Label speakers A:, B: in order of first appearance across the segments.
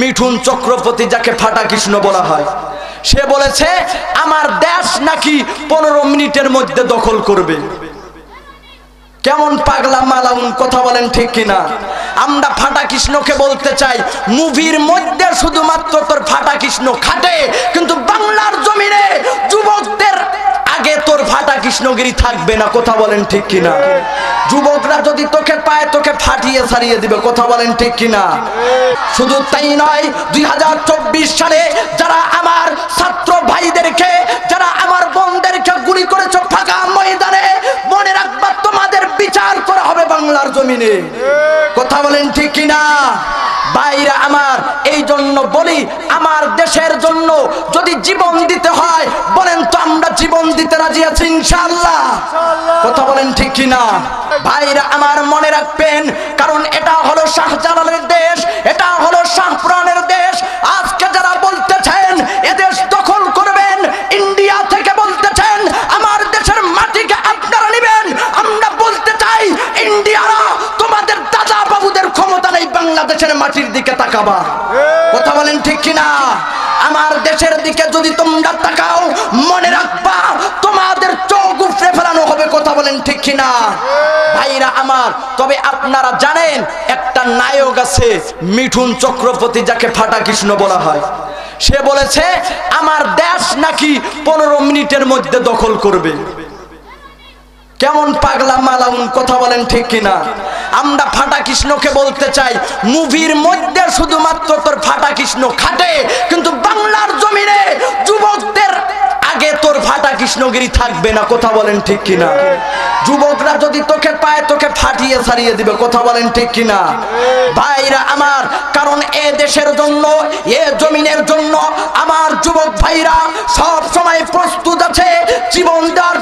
A: মিঠুন চক্রবর্তী যাকে ফাটা কৃষ্ণ বলা হয়, সে বলেছে, আমার দেশ নাকি পনেরো মিনিটের মধ্যে দখল করবে। কেমন পাগলা মালাউন, কথা বলেন ঠিক কিনা? আমরা ফাটা কৃষ্ণকে বলতে চাই, মুভির মধ্যে শুধুমাত্র তোর ফাটা কৃষ্ণ খাটে কিন্তু বাংলার জমিনে যুবকদের আগে তোর কৃষ্ণগিরি থাকবে না, কথা বলেন ঠিক কিনা? যুবকরা যদি তোকে পায়, তোকে ফাটিয়ে ছাড়িয়ে দিবে, কথা বলেন ঠিক কিনা? শুধু তাই নয়, দুই সালে যারা আমার ছাত্র ভাইদেরকে, যারা আমার বোনদেরকে গুলি করেছে ফাঁকা ময়দানে, মনে রাখবা তোমাদের বিচার করা হবে বাংলার জমিনে। কথা বলেন ঠিক কিনা? বাইরে আমার এই জন্য বলি, আমার দেশের জন্য যদি জীবন দিতে কথা বলেন ঠিক কিনা? ভাইরা আমার মনে রাখবেন, কারণ এটা হলো শাহজালালের দেশ, এটা হলো শাহপুরানের দেশ। আজকে যারা বলতেছেন এদেশ দখল করবেন, ইন্ডিয়া থেকে বলতেছেন, আমার দেশের মাটিকে আপনারা নেবেন। আমরা বলতে চাই, ইন্ডিয়ারা তোমাদের দাদা বাবুদের ক্ষমতা নেই, বাংলাদেশের মাটির দিকে তাকাবা। কথা বলেন ঠিক কিনা? আমার দেশের দিকে যদি তোমরা তাকাও, মনে রাখবা, তোমাদের কিনা ভাইরা আমার, তবে আপনারা জানেন, একটা নায়ক আছে, মিঠুন চক্রবর্তী, যাকে ফাটা কৃষ্ণ বলা হয়। সে বলেছে, আমার দেশ নাকি পনেরো মিনিটের মধ্যে দখল করবে। কেমন পাগলা মালাউন কথা বলেন ঠিক কিনা? আমরা ফাটা কৃষ্ণকে বলতে চাই, মুভির মধ্যে শুধুমাত্র তোর ফাটা কৃষ্ণ খাটে, কিন্তু বাংলার জমিনে যুবকদের আগে তোর ফাটা কৃষ্ণগিরি থাকবে না, কথা বলেন ঠিক কিনা? যুবকরা যদি তোকে পায়, তোকে ফাটিয়ে ছাড়িয়ে দিবে। কথা বলেন ঠিক কিনা? ভাইরা আমার, কারণ এ দেশের জন্য, এ জমিনের জন্য আমার যুবক ভাইরা সব সময় প্রস্তুত আছে, জীবন দেওয়ার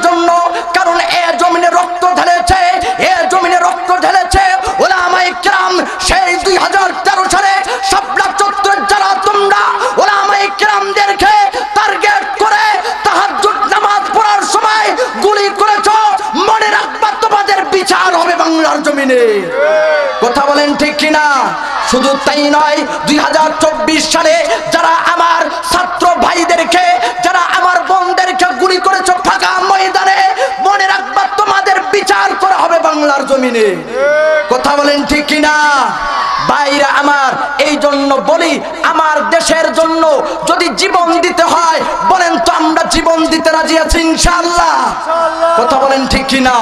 A: বাংলার জমিনে। কথা বলেন ঠিক কিনা? শুধু তাই নয়, দুই চব্বিশ সালে যারা আমার ছাত্র ভাইদেরকে, যারা আমার বোনদেরকে গুলি করেছ ফাঁকা ময়দানে, মনে রাখবা তোমাদের বিচার করা হবে বাংলার জমিনে। কথা বলেন ঠিক কিনা? বাইরে আমার, এই জন্য বলি, আমার দেশের জন্য যদি জীবন দিতে হয়, বলেন তো আমরা জীবন দিতে রাজি আছি ইনশাআল্লাহ। কথা বলেন ঠিক কিনা?